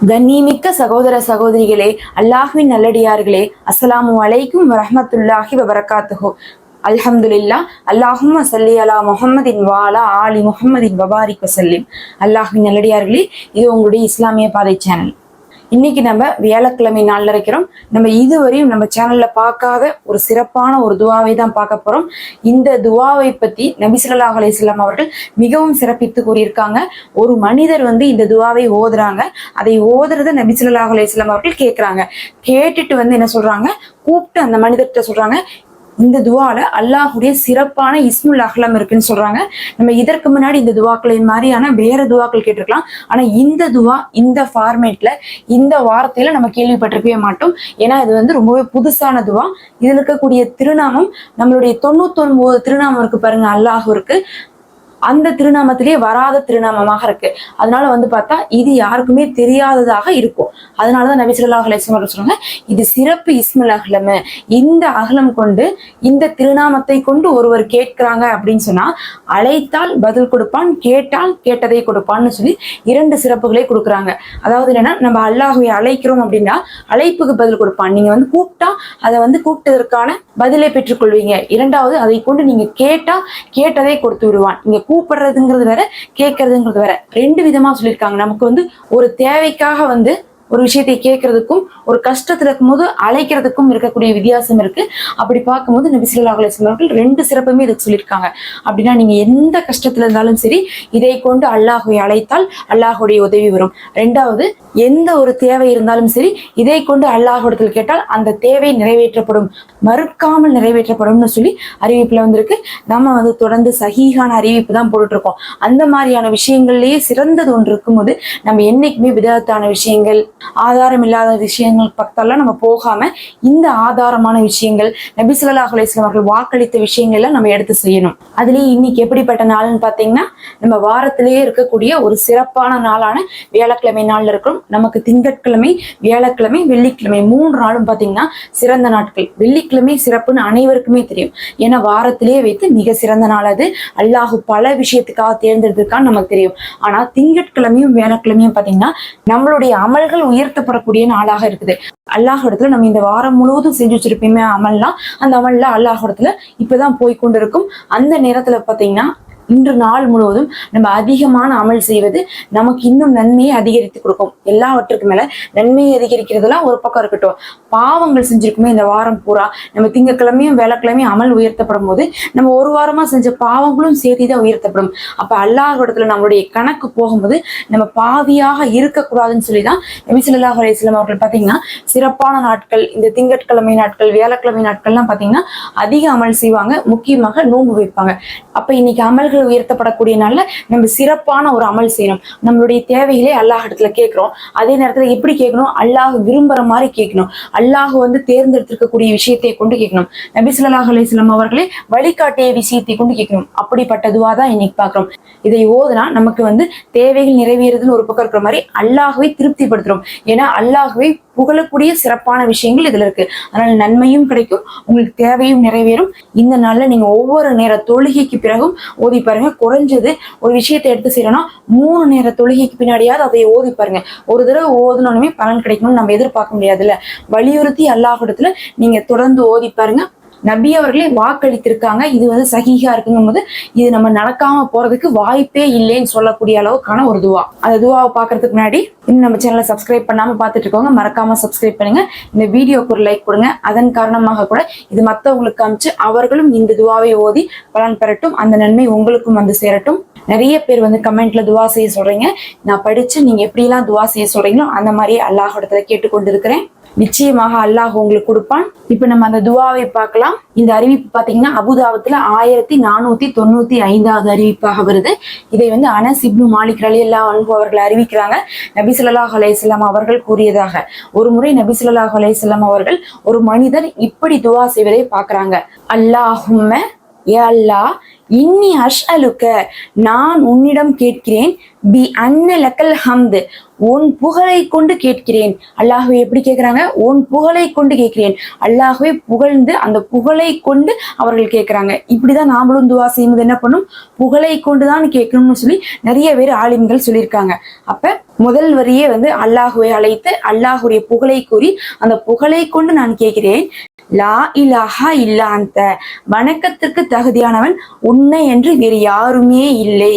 கண்ணிமிக்க சகோதர சகோதரிகளே அல்லாஹுவின் நல்லடியார்களே அஸ்லாம் அலைக்கும் வரமத்துல்லாஹி வபரகாத்துஹோ. அல்ஹம்துலில்லா அல்லாஹும் சல்லி அலா முகமதின் வாலா ஆலி முகமதின் வபாரிக் வசல்லிம். அல்லாஹுவின் நல்லடியார்களே இது உங்களுடைய இஸ்லாமிய பாதை சேனல் இன்னைக்கு நம்ம வியாழக்கிழமை நாள்ல இருக்கிறோம் நம்ம இதுவரையும் நம்ம சேனல்ல பார்க்காத ஒரு சிறப்பான ஒரு துவாவை தான் பார்க்க போறோம். இந்த துவாவை பத்தி நபிசுல்லா அலிஸ்லாம் அவர்கள் மிகவும் சிறப்பித்து கூறியிருக்காங்க. ஒரு மனிதர் வந்து இந்த துவாவை ஓதுறாங்க. அதை ஓதுறத நபிசுல்லா அலிஸ்லாம் அவர்கள் கேட்கிறாங்க. கேட்டுட்டு வந்து என்ன சொல்றாங்க? கூப்பிட்டு அந்த மனிதர்கிட்ட சொல்றாங்க. இந்த துவால அல்லாஹுடைய சிறப்பான இஸ்முல் அஹ்லம் இருக்குன்னு சொல்றாங்க. நம்ம இதற்கு முன்னாடி இந்த துவாக்களை மாதிரியான வேற துவாக்கள் கேட்டிருக்கலாம். ஆனா இந்த துவா இந்த ஃபார்மேட்ல இந்த வார்த்தையில நம்ம கேள்விப்பட்டிருக்கவே மாட்டோம். ஏன்னா இது வந்து ரொம்பவே புதுசான துவா. இதுல இருக்கக்கூடிய திருநாமம் நம்மளுடைய தொண்ணூத்தொன்பது திருநாமம் இருக்கு பாருங்க அல்லாஹ் இருக்கு. அந்த திருநாமத்திலேயே வராத திருநாமமாக இருக்கு. அதனால வந்து பார்த்தா இது யாருக்குமே தெரியாததாக இருக்கும். அதனாலதான் நபிசுல்லா ஸல்லல்லாஹு அலைஹி வஸல்லம் சொல்றாங்க இது சிறப்பு இஸ்முல் அகலம் இந்த அகலம் கொண்டு இந்த திருநாமத்தை கொண்டு ஒருவர் கேட்கிறாங்க அப்படின்னு சொன்னா அழைத்தால் பதில் கொடுப்பான் கேட்டால் கேட்டதை கொடுப்பான்னு சொல்லி இரண்டு சிறப்புகளை கொடுக்குறாங்க. அதாவது என்னன்னா நம்ம அல்லாஹுவை அழைக்கிறோம் அப்படின்னா அழைப்புக்கு பதில் கொடுப்பான். நீங்க வந்து கூப்பிட்டா அதை வந்து கூப்பிட்டதற்கான பதிலை பெற்றுக்கொள்வீங்க. இரண்டாவது அதை கொண்டு நீங்க கேட்டா கேட்டதை கொடுத்து விடுவான். நீங்க கூப்பிடுறதுங்கிறது வேற கேட்கறதுங்கிறது வேற. ரெண்டு விதமா சொல்லியிருக்காங்க. நமக்கு வந்து ஒரு தேவைக்காக வந்து ஒரு விஷயத்தை கேட்கறதுக்கும் ஒரு கஷ்டத்துல இருக்கும்போது அழைக்கிறதுக்கும் இருக்கக்கூடிய வித்தியாசம் இருக்கு. அப்படி பார்க்கும்போது நபி ஸல்லல்லாஹு அவர்கள் ரெண்டு சிறப்புமே இதுக்கு சொல்லியிருக்காங்க. அப்படின்னா நீங்க எந்த கஷ்டத்துல இருந்தாலும் சரி இதை கொண்டு அல்லாஹுவை அழைத்தால் அல்லாஹுடைய உதவி வரும். ரெண்டாவது எந்த ஒரு தேவை இருந்தாலும் சரி இதை கொண்டு அல்லாஹுடத்தில் கேட்டால் அந்த தேவை நிறைவேற்றப்படும். மறுக்காமல் நிறைவேற்றப்படும்னு சொல்லி அறிவிப்புல வந்திருக்கு. நம்ம வந்து தொடர்ந்து சகிகான அறிவிப்பு தான் போட்டுட்டு இருக்கோம் அந்த மாதிரியான விஷயங்கள்லயே சிறந்தது ஒன்று இருக்கும்போது நம்ம என்னைக்குமே விதத்தான விஷயங்கள் ஆதாரம் இல்லாத விஷயங்கள் பக்கத்தெல்லாம் நம்ம போகாம இந்த ஆதாரமான விஷயங்கள் நபிசுல்லா அலிஸ்லாம் அவர்கள் வாக்களித்த விஷயங்கள்லாம் நம்ம எடுத்து செய்யணும். அதுலயே இன்னைக்கு எப்படிப்பட்ட நாள்னு பாத்தீங்கன்னா நம்ம வாரத்திலேயே இருக்கக்கூடிய ஒரு சிறப்பான நாளான வியாழக்கிழமை நாள்ல இருக்கிறோம். நமக்கு திங்கட்கிழமை வியாழக்கிழமை வெள்ளிக்கிழமை மூன்று நாளும் பாத்தீங்கன்னா சிறந்த நாட்கள். வெள்ளிக்கிழமை சிறப்புன்னு அனைவருக்குமே தெரியும். ஏன்னா வாரத்திலேயே வைத்து மிக சிறந்த நாள் அது. அல்லாஹு பல விஷயத்துக்காக தேர்ந்தெடுத்திருக்கான்னு நமக்கு தெரியும். ஆனா திங்கட்கிழமையும் வியாழக்கிழமையும் பாத்தீங்கன்னா நம்மளுடைய அமல்கள் உயர்த்தப்படக்கூடிய நாளாக இருக்குது. அல்லாஹிடத்துல நம்ம இந்த வாரம் முழுவதும் செஞ்சு வச்சிருப்போமே அமல்லாம் அந்த அமல்லாம் அல்லாஹிடத்துல இப்பதான் போய் கொண்டிருக்கும். அந்த நேரத்துல பாத்தீங்கன்னா இன்று நாள் முழுவதும் நம்ம அதிகமான அமல் செய்வது நமக்கு இன்னும் நன்மையை அதிகரித்து கொடுக்கும். எல்லாவற்றுக்கு மேல நன்மையை அதிகரிக்கிறதுலாம் ஒரு பக்கம் இருக்கட்டும். பாவங்கள் செஞ்சிருக்குமே இந்த வாரம் பூரா. நம்ம திங்கக்கிழமையும் வேலைக்கிழமையும் அமல் உயர்த்தப்படும் போது நம்ம ஒரு வாரமா செஞ்ச பாவங்களும் சேர்த்து தான் உயர்த்தப்படும். அப்ப அல்லாஹ் இடத்துல நம்மளுடைய கணக்கு போகும்போது நம்ம பாவியாக இருக்கக்கூடாதுன்னு சொல்லி தான் நபி ஸல்லல்லாஹு அவர்கள் பாத்தீங்கன்னா சிறப்பான நாட்கள் இந்த திங்கட்கிழமை நாட்கள் வியாழக்கிழமை நாட்கள்லாம் பாத்தீங்கன்னா அதிக அமல் செய்வாங்க முக்கியமாக நோன்பு வைப்பாங்க. அப்ப இன்னைக்கு அமல்கள் அவர்கள் உயர்த்தப்படக்கூடிய நாள்ல நம்ம சிறப்பான ஒரு அமல் செய்யணும். நம்மளுடைய தேவைகளே அல்லாஹ் இடத்துல கேட்கிறோம். அதே நேரத்துல எப்படி கேட்கணும்? அல்லாஹ் விரும்புற மாதிரி கேட்கணும். அல்லாஹ் வந்து தேர்ந்தெடுத்திருக்கக்கூடிய விஷயத்தை கொண்டு கேட்கணும். நபி ஸல்லல்லாஹு அலைஹி அவர்களே வழிகாட்டிய விஷயத்தை கொண்டு கேட்கணும். அப்படிப்பட்ட துவா தான் இன்னைக்கு பாக்குறோம் இதை ஓதுனா நமக்கு வந்து தேவைகள் நிறைவேறுதுன்னு ஒரு பக்கம் இருக்கிற மாதிரி அல்லாஹுவை திருப்திப்படுத்துறோம். ஏன்னா அல்லாஹுவை புகழக்கூடிய சிறப்பான விஷயங்கள் இதுல இருக்கு. அதனால நன்மையும் கிடைக்கும். உங்களுக்கு தேவையும் நிறைவேறும். இந்த நாள்ல நீங்க ஒவ்வொரு நேர தொழுகைக்கு பிறகும் ஓதி பாருங்க. குறைஞ்சது ஒரு விஷயத்தை எடுத்து செய்யறோம்னா மூணு நேர தொழுகைக்கு பின்னாடியாவது அதை ஓதி பாருங்க. ஒரு தடவை ஓதுனோனுமே பலன் கிடைக்கணும்னு நம்ம எதிர்பார்க்க முடியாதுல்ல. வலியுறுத்தி அல்லாஹிடத்துல நீங்க தொடர்ந்து ஓதி பாருங்க. நபி அவர்களே வாக்களித்திருக்காங்க. இது வந்து சகிஹா இருக்குங்கும் போது இது நம்ம நடக்காம போறதுக்கு வாய்ப்பே இல்லைன்னு சொல்லக்கூடிய அளவுக்கான ஒரு துவா. அந்த துவாவை பாக்குறதுக்கு முன்னாடி இன்னும் நம்ம சேனலை சப்ஸ்கிரைப் பண்ணாம பார்த்துட்டு இருக்கவங்க மறக்காம சப்ஸ்கிரைப் பண்ணுங்க. இந்த வீடியோக்கு ஒரு லைக் கொடுங்க. அதன் காரணமாக கூட இது மத்தவங்களுக்கு காமிச்சு அவர்களும் இந்த துவாவை ஓதி பலன் பெறட்டும். அந்த நன்மை உங்களுக்கும் வந்து சேரட்டும். நிறைய பேர் வந்து கமெண்ட்ல துவா செய்ய சொல்றீங்க. நான் படிச்சு நீங்க எப்படிலாம் துவா செய்ய சொல்றீங்களோ அந்த மாதிரியே அல்லாஹ் இடத்துல கேட்டுக்கொண்டு நிச்சயமாக அல்லாஹ் உங்களுக்கு கொடுப்பான். இப்ப நம்ம அந்த துவாவை பார்க்கலாம். இந்த அறிவிப்பு பாத்தீங்கன்னா அபுதாபத்துல ஆயிரத்தி நானூத்தி தொண்ணூத்தி ஐந்தாவது அறிவிப்பாக வருது. இதை வந்து அனஸ் இப்னு மாலிக் அலி அல்லா அன்பு அவர்கள் அறிவிக்கிறாங்க. நபி ஸல்லல்லாஹு அலைஹி அவர்கள் கூறியதாக ஒரு முறை நபி ஸல்லல்லாஹு அலைஹி அவர்கள் ஒரு மனிதர் இப்படி துவா செய்வதை பார்க்கறாங்க. அல்லாஹும்ம ஏ அல்லா இன்னி அஷ்அலுக்க நான் உன்னிடம் கேட்கிறேன் பி அன்ன லக்கல் ஹம்து உன் புகழை கொண்டு கேட்கிறேன். அல்லாஹுவை எப்படி கேட்குறாங்க? உன் புகழை கொண்டு கேட்கிறேன். அல்லாஹுவே புகழ்ந்து அந்த புகழை கொண்டு அவர்கள் கேட்குறாங்க. இப்படிதான் நாமளும் துவா செய்யும்போது என்ன பண்ணும்? புகழை கொண்டு தான் கேட்கணும்னு சொல்லி நிறைய பேர் ஆலிம்கள் சொல்லியிருக்காங்க. அப்ப முதல் வரியே வந்து அல்லாஹுவை அழைத்து அல்லாஹுடைய புகழை கூறி அந்த புகழை கொண்டு நான் கேட்கிறேன். லா இலாஹா இல்லா அந்த வணக்கத்திற்கு தகுதியானவன் உன்னை என்று வேறு யாருமே இல்லை.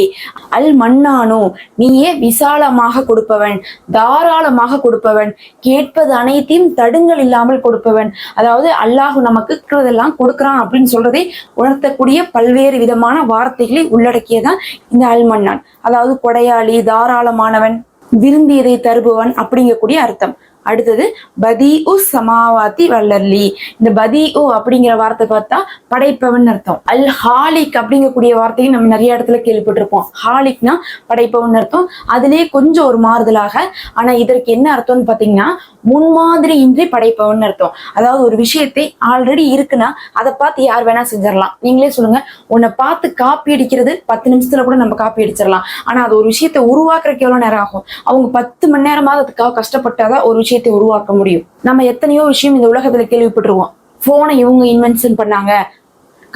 அல் மன்னானோ நீயே விசாலமாக கொடுப்பவன் தாராளமாக கொடுப்பவன் கேட்பது அனைத்தையும் தடுங்கள் இல்லாமல் கொடுப்பவன். அதாவது அல்லாஹ் நமக்கு இருக்கிறதெல்லாம் கொடுக்குறான் அப்படின்னு சொல்றதை உணர்த்தக்கூடிய பல்வேறு விதமான வார்த்தைகளை உள்ளடக்கியதான் இந்த அல் மன்னான். அதாவது கொடையாளி தாராளமானவன் விரும்பியதை தருபவன் அப்படிங்கக்கூடிய அர்த்தம். அடுத்தது பதி உ சமாவாத்தி வல்லர்லி இந்த பதி உ அப்படிங்கிற வார்த்தை பார்த்தா படைப்பவன் அர்த்தம். அல் ஹாலிக் அப்படிங்கக்கூடிய வார்த்தையும் நம்ம நிறைய இடத்துல கேள்விப்பட்டிருப்போம். ஹாலிக்னா படைப்பவன் அர்த்தம். அதிலே கொஞ்சம் ஒரு மாறுதலாக ஆனா இதற்கு என்ன அர்த்தம்னு பாத்தீங்கன்னா முன்மாதிரி இன்றி படைப்பவன் அர்த்தம். அதாவது ஒரு விஷயத்தை ஆல்ரெடி இருக்குன்னா அதை பார்த்து யார் வேணா செஞ்சிடலாம். நீங்களே சொல்லுங்க உன்னை பார்த்து காப்பி அடிக்கிறது பத்து நிமிஷத்துல கூட நம்ம காப்பி அடிச்சிடலாம். ஆனா அது ஒரு விஷயத்தை உருவாக்குறதுக்கு எவ்வளவு நேரம் ஆகும்? அவங்க பத்து மணி நேரமாவது அதுக்காக கஷ்டப்பட்டாதான் ஒரு விஷயத்தை உருவாக்க முடியும். நம்ம எத்தனையோ விஷயம் இந்த உலகத்துல கேள்விப்பட்டிருவோம் போனை இவங்க இன்வென்ஷன் பண்ணாங்க.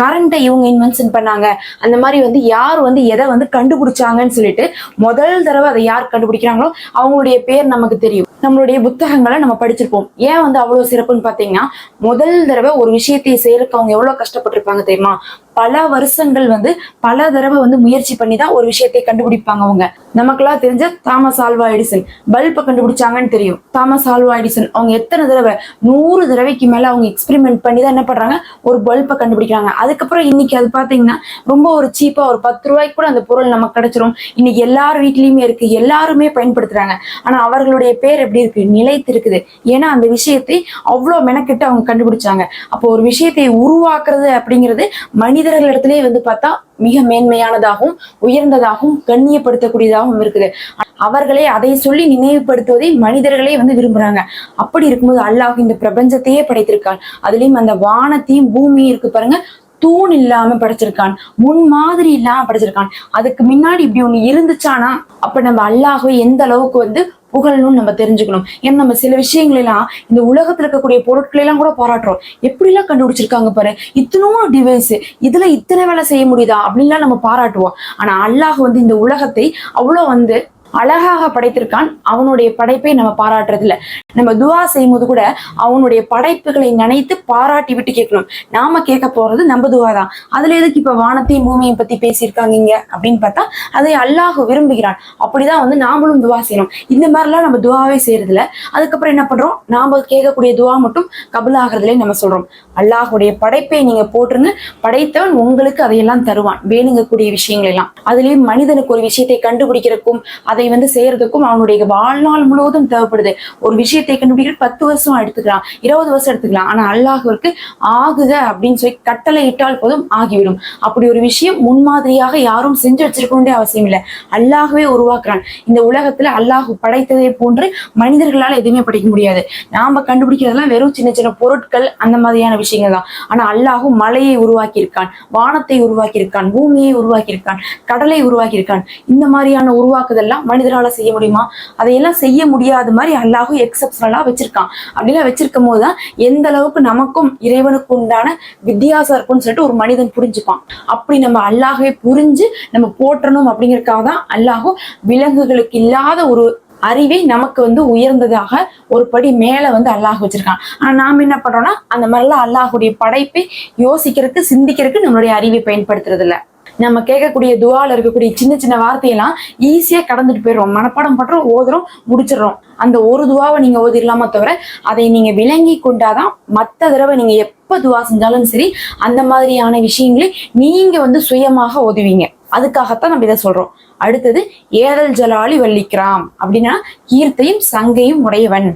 கரண்ட்டை இவங்க இன்வென்ஷன் பண்ணாங்க. அந்த மாதிரி வந்து யார் வந்து எதை வந்து கண்டுபிடிச்சாங்கன்னு சொல்லிட்டு முதல் தடவை அதை யார் கண்டுபிடிக்கிறாங்களோ அவங்களுடைய பேர் நமக்கு தெரியும். நம்மளுடைய புத்தகங்களை நம்ம படிச்சிருப்போம். ஏன் வந்து அவ்வளவு சிறப்புன்னு பாத்தீங்கன்னா முதல் தடவை ஒரு விஷயத்தை செய்யறதுக்கு அவங்க எவ்வளவு கஷ்டப்பட்டிருப்பாங்க தெரியுமா? பல வருஷங்கள் வந்து பல தடவை வந்து முயற்சி பண்ணி தான் ஒரு விஷயத்தை கண்டுபிடிப்பாங்க அவங்க. நமக்கெல்லாம் தெரிஞ்ச தாமஸ் ஆல்வா எடிசன். பல்பை கண்டுபிடிச்சாங்கன்னு தெரியும். Thomas Alva Edison. அவங்க எத்தனை தடவை? நூறு தடவைக்கு மேல அவங்க எக்ஸ்பெரிமெண்ட் பண்ணி தான் என்ன பண்றாங்க? ஒரு பல்பை கண்டுபிடிக்கிறாங்க. அதுக்கப்புறம் இன்னைக்கு அது பாத்தீங்கன்னா ரொம்ப ஒரு சீப்பா ஒரு பத்து ரூபாய்க்கு கூட அந்த பொருள் நமக்கு கிடைச்சிரும். இன்னைக்கு எல்லார் வீட்லயுமே இருக்கு. எல்லாருமே பயன்படுத்துறாங்க. ஆனா அவர்களுடைய பேர் எப்படி இருக்கு? நிலைத்து இருக்குது ஏன்னா அந்த விஷயத்தை அவ்வளவு மெனக்கெட்டு அவங்க கண்டுபிடிச்சாங்க. அப்போ ஒரு விஷயத்தை உருவாக்குறது அப்படிங்கிறது மனிதர்களிடத்திலே வந்து பார்த்தா மிக மேன்மையானதாகவும் உயர்ந்ததாகவும் கண்ணியப்படுத்தக்கூடியதாகவும் இருக்குது. அவர்களே அதை சொல்லி நினைவுபடுத்துவதை மனிதர்களே வந்து விரும்புறாங்க. அப்படி இருக்கும்போது அல்லாஹ் இந்த பிரபஞ்சத்தையே படைத்திருக்கான். அதுலயும் அந்த வானத்தையும் பூமியும் இருக்கு பாருங்க தூண் இல்லாம படைச்சிருக்கான். முன் மாதிரி இல்லாம படைச்சிருக்கான். அதுக்கு முன்னாடி இப்படி ஒண்ணு இருந்துச்சானா அப்ப நம்ம அல்லாஹ் எந்த அளவுக்கு வந்து புகழணும்னு நம்ம தெரிஞ்சுக்கணும். ஏன்னா நம்ம சில விஷயங்கள் எல்லாம் இந்த உலகத்துல இருக்கக்கூடிய பொருட்களை எல்லாம் கூட பாராட்டுறோம். எப்படி எல்லாம் கண்டுபிடிச்சிருக்காங்க பாரு? இத்தனும் டிவைஸ் இதுல இத்தனை வேலை செய்ய முடியுதா? அப்படின்லாம் நம்ம பாராட்டுவோம். ஆனா அல்லாஹ் வந்து இந்த உலகத்தை அவ்வளவு வந்து அழகாக படைத்திருக்கான். அவனுடைய படைப்பை நம்ம பாராட்டுறது இல்லை நம்ம துவா செய்யும்போது கூட அவனுடைய படைப்புகளை நினைத்து பாராட்டி விட்டு கேட்கணும். நாம கேட்க போறது நம்ம துவா தான். அதுல எதுக்கு இப்ப வானத்தையும் பூமியை பத்தி பேசியிருக்காங்க இங்க? அப்படின்னு பார்த்தா அதை அல்லாஹ் விரும்புகிறான். அப்படிதான் வந்து நாமளும் துவா செய்யணும். இந்த மாதிரிலாம் நம்ம துவாவே செய்யறதில்ல. அதுக்கப்புறம் என்ன பண்றோம்? நாம கேட்கக்கூடிய துவா மட்டும் கபுல் ஆகிறதுலே நம்ம சொல்றோம். அல்லாஹுடைய படைப்பை நீங்க போட்டுருங்க. படைத்தவன் உங்களுக்கு அதையெல்லாம் தருவான். வேணுங்கக்கூடிய விஷயங்கள் எல்லாம். அதுலயும் மனிதனுக்கு ஒரு விஷயத்தை கண்டுபிடிக்கிறதுக்கும் அதை அதை வந்து செய்யறதுக்கும் அவனுடைய வாழ்நாள் முழுவதும் தேவைப்படுது. ஒரு விஷயத்தை கண்டுபிடிக்க பத்து வருஷம் எடுத்துக்கலாம் இருபது வருஷம் எடுத்துக்கலாம். ஆனா அல்லாஹுவிற்கு ஆகுக அப்படின்னு சொல்லி கட்டளை இட்டால் போதும் ஆகிவிடும். அப்படி ஒரு விஷயம் முன்மாதிரியாக யாரும் செஞ்சு வச்சிருக்க அவசியம் இல்லை. அல்லாகவே உருவாக்குறான். இந்த உலகத்துல அல்லாஹ் படைத்ததை போன்று மனிதர்களால் எதுவுமே படைக்க முடியாது. நாம கண்டுபிடிக்கிறதெல்லாம் வெறும் சின்ன சின்ன பொருட்கள் அந்த மாதிரியான விஷயங்கள் தான். ஆனா அல்லாஹும் மலையை உருவாக்கியிருக்கான் வானத்தை உருவாக்கியிருக்கான் பூமியை உருவாக்கியிருக்கான் கடலை உருவாக்கியிருக்கான். இந்த மாதிரியான உருவாக்குதெல்லாம் மனிதரால செய்ய முடியுமா? அதையெல்லாம் செய்ய முடியாத மாதிரி அல்லாஹும் எக்ஸப்ஷனலா வச்சிருக்கான். அப்படிலாம் வச்சிருக்கும் போதுதான் எந்த அளவுக்கு நமக்கும் இறைவனுக்கு உண்டான வித்தியாசம் இருக்கும்னு சொல்லிட்டு ஒரு மனிதன் புரிஞ்சுப்பான். அப்படி நம்ம அல்லாஹை புரிஞ்சு நம்ம போற்றணும் அப்படிங்கறதுக்காக தான் அல்லாஹும் விலங்குகளுக்கு இல்லாத ஒரு அறிவை நமக்கு வந்து உயர்ந்ததாக ஒரு படி மேல வந்து அல்லாஹ் வச்சிருக்கான். ஆனா நாம என்ன பண்றோம்னா அந்த மாதிரிலாம் அல்லாஹுடைய படைப்பை யோசிக்கிறதுக்கு சிந்திக்கிறதுக்கு நம்மளுடைய அறிவை பயன்படுத்துறது இல்லை நம்ம கேட்கக்கூடிய துவாவில் இருக்கக்கூடிய சின்ன சின்ன வார்த்தையெல்லாம் ஈஸியாக கடந்துட்டு போயிடுறோம். மனப்பாடம் பண்ணுறோம் ஓதுறோம் முடிச்சிடுறோம். அந்த ஒரு துவாவை நீங்கள் ஓதிடலாமா தவிர அதை நீங்கள் விளங்கி கொண்டாதான் மற்ற தடவை நீங்கள் எப்போ துவா செஞ்சாலும் சரி அந்த மாதிரியான விஷயங்களை நீங்கள் வந்து சுயமாக ஓதுவீங்க. அதுக்காகத்தான் நம்ம இதை சொல்கிறோம் அடுத்தது ஏதல் ஜலாலி வல்லிக்கிறாம் அப்படின்னா கீர்த்தையும் சங்கையும் உடையவன்.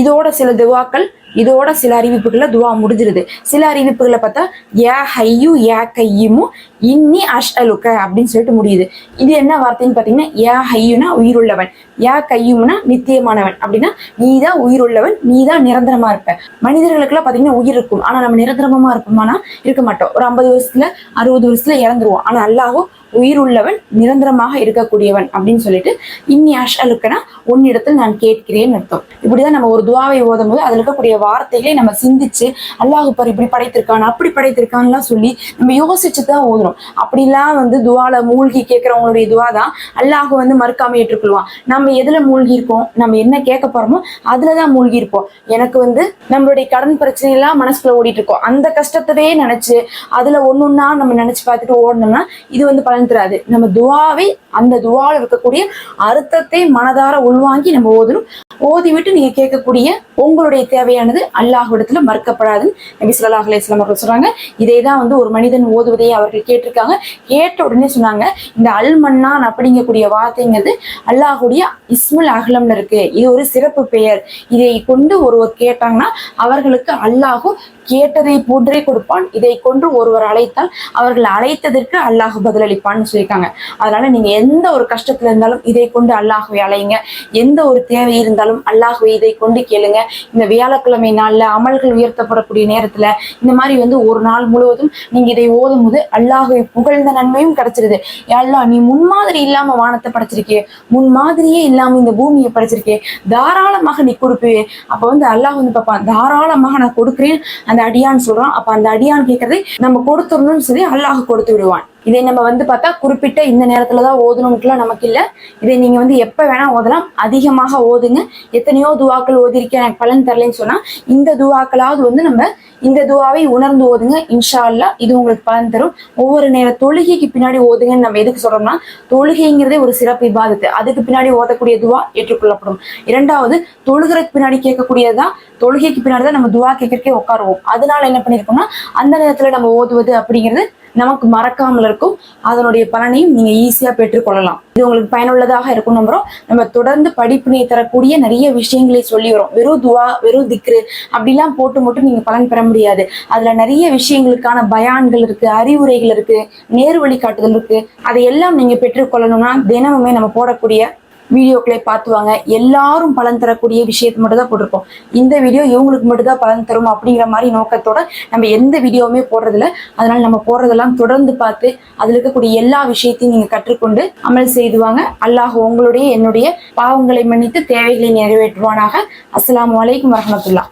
இதோட சில துவாக்கள் இதோட சில அறிவிப்புகள்ல துவா முடிஞ்சிருது. சில அறிவிப்புகளை பார்த்தா ஏ ஹையு ஏ கையுமு இன்னி அஷ் அலுக்க அப்படின்னு சொல்லிட்டு முடியுது. இது என்ன வார்த்தைன்னு பார்த்தீங்கன்னா ஏ ஹையுனா உயிருள்ளவன். ஏ கையும்னா நித்தியமானவன். அப்படின்னா நீ தான் உயிருள்ளவன் நீ தான் நிரந்தரமா இருப்ப. மனிதர்களுக்கெல்லாம் பார்த்தீங்கன்னா உயிர் இருக்கும். ஆனா நம்ம நிரந்தரமா இருப்போமானா இருக்க மாட்டோம். ஒரு ஐம்பது வருஷத்துல அறுபது வருஷத்துல இறந்துருவோம். ஆனா அல்லாஹோ உயிர் உள்ளவன் நிரந்தரமாக இருக்கக்கூடியவன் அப்படின்னு சொல்லிட்டு இன்னி அஷ் அலுக்கனா உன்னிடத்தில் நான் கேட்கிறேன் அர்த்தம். இப்படிதான் நம்ம ஒரு துவாவை ஓதும் போது அதில் இருக்கக்கூடிய வார்த்தைகளை நம்ம சிந்திச்சு அல்லாஹ் பர் இப்படி படைத்திருக்கான் அப்படி படைத்திருக்கான்லாம் சொல்லி நம்ம யோசிச்சு தான் ஓதுறோம். அப்படிலாம் வந்து துவால மூழ்கி கேட்கிறவங்களுடைய துவா தான் அல்லாஹ் வந்து மறுக்காம ஏற்றுக்கொள்வான். நம்ம எதுல மூழ்கி இருக்கோம் நம்ம என்ன கேட்க போறோமோ அதுலதான் மூழ்கி இருப்போம் எனக்கு வந்து நம்மளுடைய கடன் பிரச்சனை எல்லாம் மனசுக்குள்ள ஓடிட்டு இருக்கோம் அந்த கஷ்டத்தவே நினைச்சு அதுல ஒன்னொன்னா நம்ம நினைச்சு பார்த்துட்டு ஓடணும்னா இது வந்து பலன் தராது நம்ம துவாவை அந்த துவால இருக்கக்கூடிய அர்த்தத்தை மனதார உள்வாங்கி நம்ம ஓதணும். ஓதி விட்டு நீங்க கேட்கக்கூடிய உங்களுடைய தேவையானது அல்லாஹ்விடத்துல மறுக்கப்படாதுன்னு நபி ஸல்லல்லாஹு அலிஸ்லாம் அவர்கள் சொல்றாங்க. இதே தான் வந்து ஒரு மனிதன் ஓதுவதை அவர்கள் கேட்டிருக்காங்க. கேட்ட உடனே சொன்னாங்க இந்த அல் மன்னான் அப்படிங்கக்கூடிய வார்த்தைங்கிறது அல்லாஹுடைய இஸ்முல் அகலம்ல இருக்கு. இது ஒரு சிறப்பு பெயர். இதை கொண்டு ஒருவர் கேட்டாங்கன்னா அவர்களுக்கு அல்லாஹு கேட்டதை போன்றே கொடுப்பான். இதை கொண்டு ஒருவர் அழைத்தால் அவர்கள் அழைத்ததற்கு அல்லாஹ் பதிலளிப்பான்னு சொல்லியிருக்காங்க. அதனால நீங்க எந்த ஒரு கஷ்டத்துல இருந்தாலும் இதை கொண்டு அல்லாஹுவை அலையுங்க எந்த ஒரு தேவை இருந்தாலும் அல்லாஹ் இதை கொண்டு கேளுங்க. இந்த வியாழக்கிழமை நாள்ல அமல்கள் உயர்த்தப்படக்கூடிய நேரத்துல இந்த மாதிரி வந்து ஒரு நாள் முழுவதும் நீங்க இதை ஓதும் போது அல்லாஹு புகழ்ந்த நன்மையும் கிடைச்சிருது. அல்லாஹ் நீ முன்மாதிரி இல்லாம வானத்தை படைச்சிருக்கே முன்மாதிரியே இல்லாம இந்த பூமியை படைச்சிருக்கே தாராளமாக நீ கொடுப்பே. அப்ப வந்து அல்லாஹ் வந்து பார்ப்பான் தாராளமாக நான் கொடுக்கிறேன். அந்த அடியான் சொல்றான். அப்ப அந்த அடியான் கேட்கறதை நம்ம கொடுத்துடணும்னு சொல்லி அல்லாஹ் கொடுத்து விடுவான். இதை நம்ம வந்து பார்த்தா குறிப்பிட்ட இந்த நேரத்துல தான் ஓதணும்ட்டுலாம் நமக்கு இல்லை. இதை நீங்க வந்து எப்போ வேணா ஓதலாம். அதிகமாக ஓதுங்க. எத்தனையோ துவாக்கள் ஓதிருக்கேன். எனக்கு பலன் தரலைன்னு சொன்னா இந்த துவாக்களாவது வந்து நம்ம இந்த துவாவை உணர்ந்து ஓதுங்க. இன்ஷா அல்லா இது உங்களுக்கு பலன் தரும். ஒவ்வொரு நேர தொழுகைக்கு பின்னாடி ஓதுங்கன்னு நம்ம எதுக்கு சொல்றோம்னா தொழுகைங்கிறதே ஒரு சிறப்பு விவாதத்து அதுக்கு பின்னாடி ஓதக்கூடிய துவா ஏற்றுக்கொள்ளப்படும். இரண்டாவது தொழுகிறதுக்கு பின்னாடி கேட்கக்கூடியதுதான். தொழுகைக்கு பின்னாடி தான் நம்ம துவா கேட்கறக்கே உட்காருவோம். அதனால என்ன பண்ணிருக்கோம்னா அந்த நேரத்துல நம்ம ஓதுவது அப்படிங்கிறது நமக்கு மறக்காமல் இருக்கும். அதனுடைய பலனையும் நீங்க ஈஸியா பெற்றுக்கொள்ளலாம். இது உங்களுக்கு பயனுள்ளதாக இருக்கும் நம்புறோம். நம்ம தொடர்ந்து படிப்பினை தரக்கூடிய நிறைய விஷயங்களை சொல்லி வரும். வெறும் துவா வெறும் திக்ரு அப்படிலாம் போட்டு மட்டும் நீங்க பலன் பெற முடியாது. அதுல நிறைய விஷயங்களுக்கான பயான்கள் இருக்கு அறிவுரைகள் இருக்கு நேர் வழிகாட்டுதல் இருக்கு. அதையெல்லாம் நீங்க பெற்றுக்கொள்ளணும்னா தினமுமே நம்ம போடக்கூடிய வீடியோக்களை பார்த்துவாங்க எல்லாரும் பலன் தரக்கூடிய விஷயத்தை மட்டும் தான் போட்டிருக்கோம். இந்த வீடியோ இவங்களுக்கு மட்டும் தான் பலன் தரும் அப்படிங்கிற மாதிரி நோக்கத்தோட நம்ம எந்த வீடியோவுமே போடுறதில்ல. அதனால நம்ம போடுறதெல்லாம் தொடர்ந்து பார்த்து அதில் இருக்கக்கூடிய எல்லா விஷயத்தையும் நீங்க கற்றுக்கொண்டு அமல் செய்துவாங்க அல்லாஹ் உங்களுடைய என்னுடைய பாவங்களை மன்னித்து தேவைகளை நிறைவேற்றுவானாக. அஸ்லாம் வலைக்கும் வரமத்துல்லா